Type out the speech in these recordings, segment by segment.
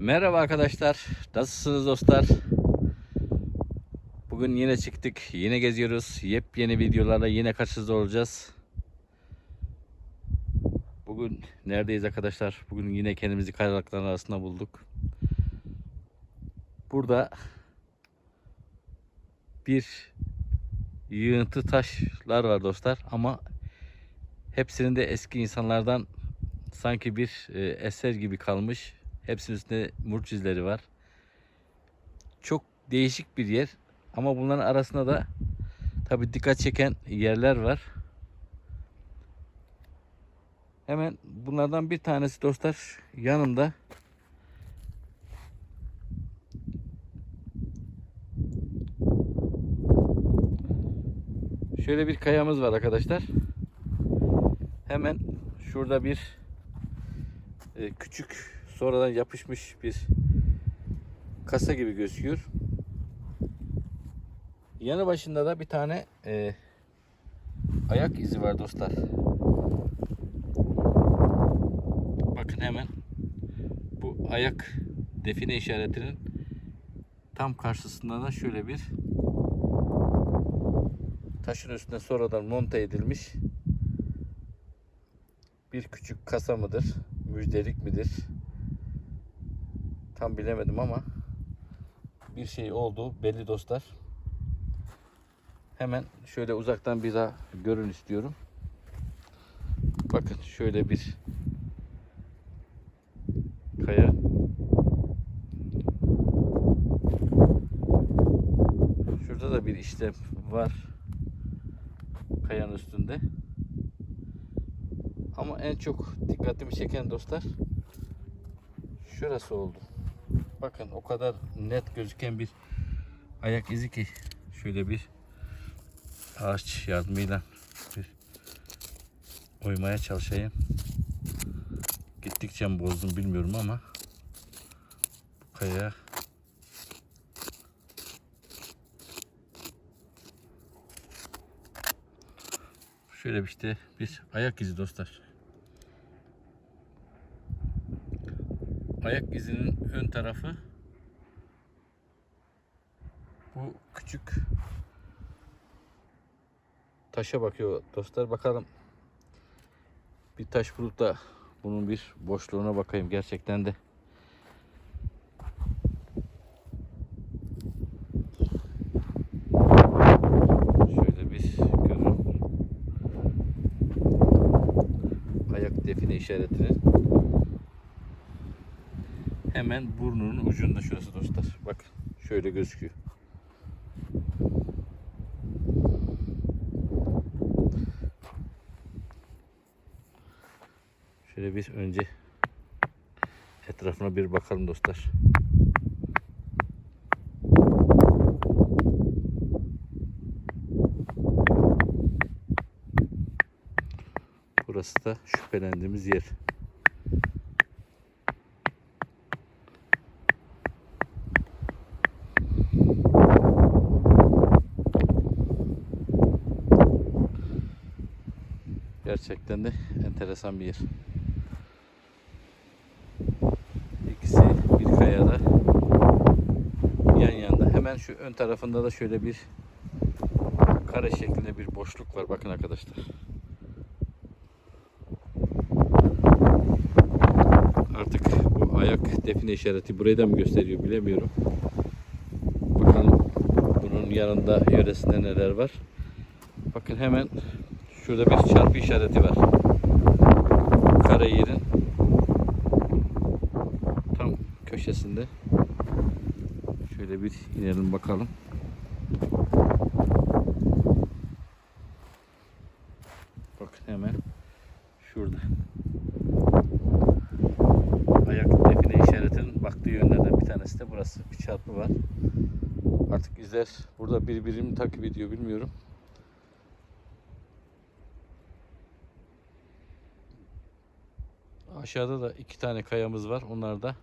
Merhaba arkadaşlar. Nasılsınız dostlar? Bugün yine çıktık. Yine geziyoruz. Yepyeni videolarla yine karşınızda olacağız. Bugün neredeyiz arkadaşlar? Bugün yine kendimizi kayalıkların arasında bulduk. Burada bir yığıntı taşlar var dostlar ama hepsinin de eski insanlardan sanki bir e, eser gibi kalmış. Hepsinin üstünde murç izleri var. Çok değişik bir yer. Ama bunların arasında da tabi dikkat çeken yerler var. Hemen bunlardan bir tanesi dostlar yanımda. Şöyle bir kayamız var arkadaşlar. Hemen şurada bir e, küçük sonradan yapışmış bir kasa gibi gözüküyor. Yanı başında da bir tane e, ayak izi var dostlar. Bakın hemen bu ayak define işaretinin tam karşısında da şöyle bir taşın üstüne sonradan monte edilmiş bir küçük kasa mıdır? Müjdelik midir? Tam bilemedim ama bir şey oldu belli dostlar. Hemen şöyle uzaktan bir daha görün istiyorum. Bakın şöyle bir kaya. Şurada da bir işlem var. Kayanın üstünde. Ama en çok dikkatimi çeken dostlar şurası oldu. Bakın o kadar net gözüken bir ayak izi ki şöyle bir ağaç yardımıyla bir oymaya çalışayım. Gittikçe mi bozdum bilmiyorum ama bu kaya şöyle bir işte bir ayak izi dostlar. Ayak izinin ön tarafı bu küçük taşa bakıyor dostlar. Bakalım bir taş bulup da bunun bir boşluğuna bakayım gerçekten de. Şöyle bir görün. Ayak define işaretinin hemen burnunun ucunda şurası dostlar. Bakın şöyle gözüküyor. Şöyle bir önce etrafına bir bakalım dostlar. Burası da şüphelendiğimiz yer. Gerçekten de enteresan bir yer. İkisi bir kayada yan yana. Hemen şu ön tarafında da şöyle bir kare şeklinde bir boşluk var. Bakın arkadaşlar. Artık bu ayak define işareti burayı da mı gösteriyor bilemiyorum. Bakalım bunun yanında yöresinde neler var. Bakın hemen şurada bir çarpı işareti var. Kare yerin tam köşesinde. Şöyle bir inelim bakalım. Bakın hemen şurada. Ayak define işaretinin baktığı yönlerden bir tanesi de burası. Bir çarpı var. Artık izler burada birbirini takip ediyor bilmiyorum. Aşağıda da iki tane kayamız var. Onlar da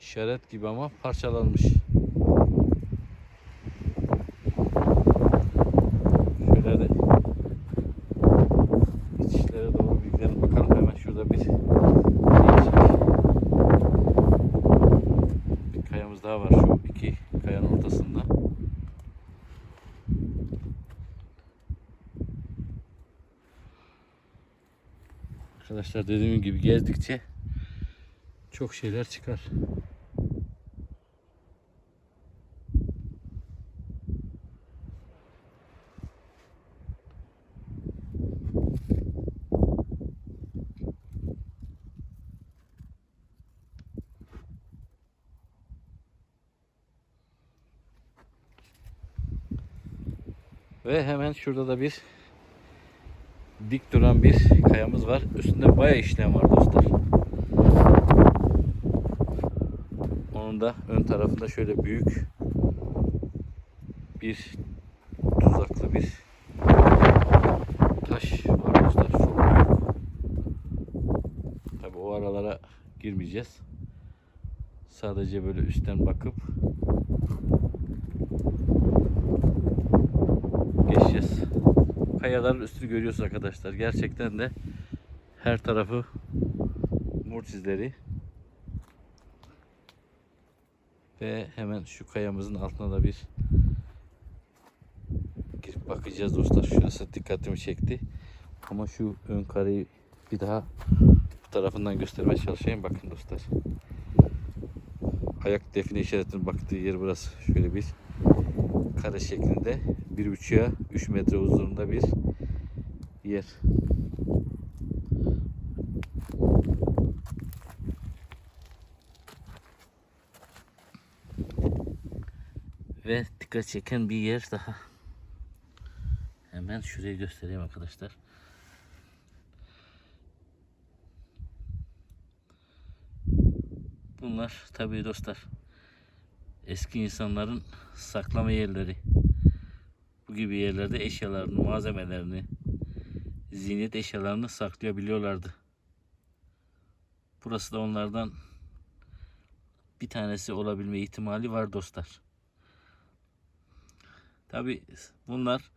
işaret gibi ama parçalanmış. Şöyle de içlere doğru bir gidelim bakalım. Hemen şurada bir değişik Arkadaşlar dediğim gibi gezdikçe çok şeyler çıkar. Ve hemen şurada da bir dik duran bir kayamız var. Üstünde bayağı işlem var dostlar. Onun da ön tarafında şöyle büyük bir tuzaklı bir taş var dostlar. Çok büyük. Tabi o aralara girmeyeceğiz. Sadece böyle üstten bakıp Kayaların üstünü görüyoruz arkadaşlar. Gerçekten de her tarafı murç izleri. Ve hemen şu kayamızın altına da bir girip bakacağız dostlar. Şurası dikkatimi çekti. Ama şu ön kareyi bir daha bu tarafından göstermeye çalışayım. Bakın dostlar. Ayak define işaretinin baktığı yer burası. Şöyle bir kare şeklinde bir buçuğa 3 metre uzunluğunda bir yer. Ve dikkat çeken bir yer daha. Hemen şurayı göstereyim arkadaşlar. Bunlar tabii dostlar eski insanların saklama yerleri. Bu gibi yerlerde eşyalarını, malzemelerini, ziynet eşyalarını saklayabiliyorlardı. Burası da onlardan bir tanesi olabilme ihtimali var dostlar. Tabi bunlar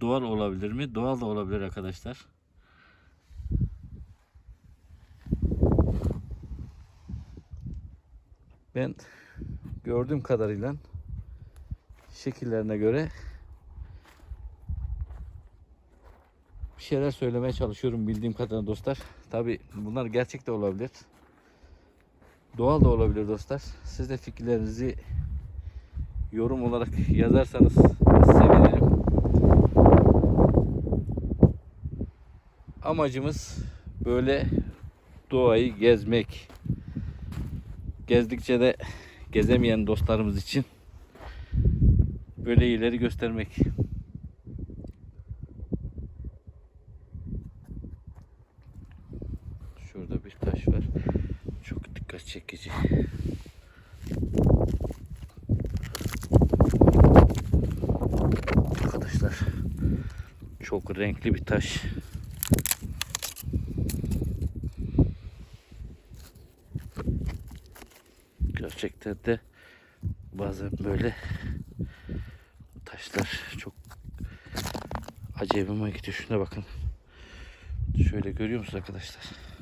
doğal olabilir mi? Doğal da olabilir arkadaşlar. Ben gördüğüm kadarıyla şekillerine göre bir şeyler söylemeye çalışıyorum bildiğim kadarıyla dostlar. Tabi bunlar gerçek de olabilir. Doğal da olabilir dostlar. Siz de fikirlerinizi yorum olarak yazarsanız sevinirim. Amacımız böyle doğayı gezmek. Gezdikçe de gezemeyen dostlarımız için böyle yerleri göstermek. Var. Çok dikkat çekici. Arkadaşlar çok renkli bir taş. Gerçekten de bazen böyle taşlar çok acayibime gidiyor. Şuna bakın. Şöyle görüyor musunuz arkadaşlar?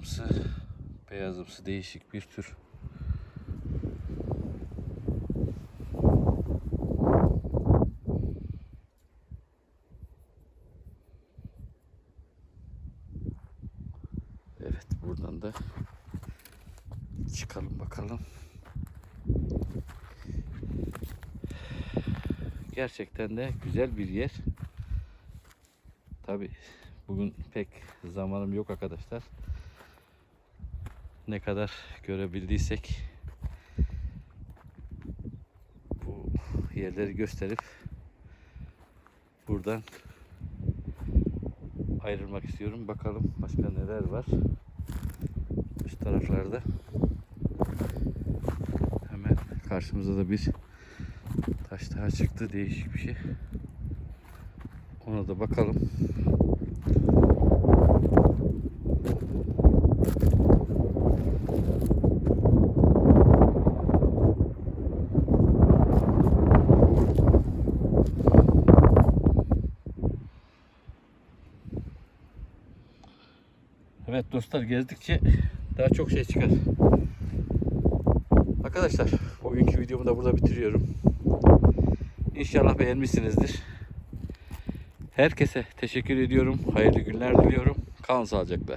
Kırmızımsı, beyazımsı değişik bir tür. Evet buradan da çıkalım bakalım. Gerçekten de güzel bir yer. Tabi bugün pek zamanım yok arkadaşlar. Ne kadar görebildiysek bu yerleri gösterip buradan ayrılmak istiyorum. Bakalım başka neler var. Üst taraflarda. Hemen karşımıza da bir taş daha çıktı. Değişik bir şey. Ona da bakalım. Evet dostlar gezdikçe daha çok şey çıkar. Arkadaşlar bugünkü videomu da burada bitiriyorum. İnşallah beğenmişsinizdir. Herkese teşekkür ediyorum. Hayırlı günler diliyorum. Kalın sağlıcakla.